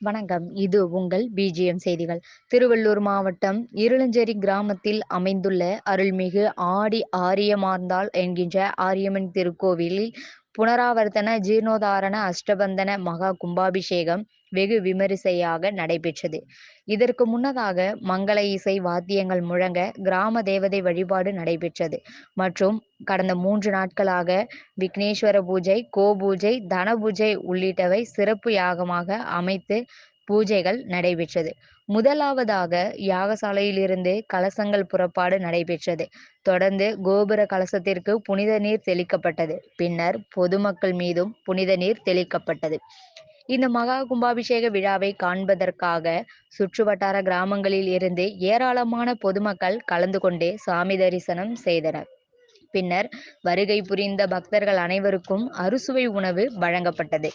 வணக்கம். இது உங்கள் பிஜிஎம் செய்திகள். திருவள்ளூர் மாவட்டம் இருளஞ்சேரி கிராமத்தில் அமைந்துள்ள அருள்மிகு ஆடி ஆரியமார்ந்தாள் என்கின்ற ஆரியம்மன் திருக்கோவிலில் புனராவர்த்தன ஜீர்ணோதாரண அஷ்டபந்தன மகா கும்பாபிஷேகம் வெகு விமரிசையாக நடைபெற்றது. இதற்கு முன்னதாக மங்கள இசை வாத்தியங்கள் முழங்க கிராம தேவதை வழிபாடு நடைபெற்றது. மற்றும் கடந்த மூன்று நாட்களாக விக்னேஸ்வர பூஜை கோபூஜை தன பூஜை உள்ளிட்டவை சிறப்பு யாகமாக அமைத்து பூஜைகள் நடைபெற்றது. முதலாவதாக யாகசாலையிலிருந்து கலசங்கள் புறப்பாடு நடைபெற்றது. தொடர்ந்து கோபுர கலசத்திற்கு புனித நீர் தெளிக்கப்பட்டது. பின்னர் பொதுமக்கள் மீதும் புனித நீர் தெளிக்கப்பட்டது. இந்த மகா கும்பாபிஷேக விழாவை காண்பதற்காக சுற்றுவட்டார கிராமங்களில் இருந்து ஏராளமான பொதுமக்கள் கலந்து கொண்டு சாமி தரிசனம் செய்தனர். பின்னர் வருகை புரிந்த பக்தர்கள் அனைவருக்கும் அறுசுவை உணவு வழங்கப்பட்டது.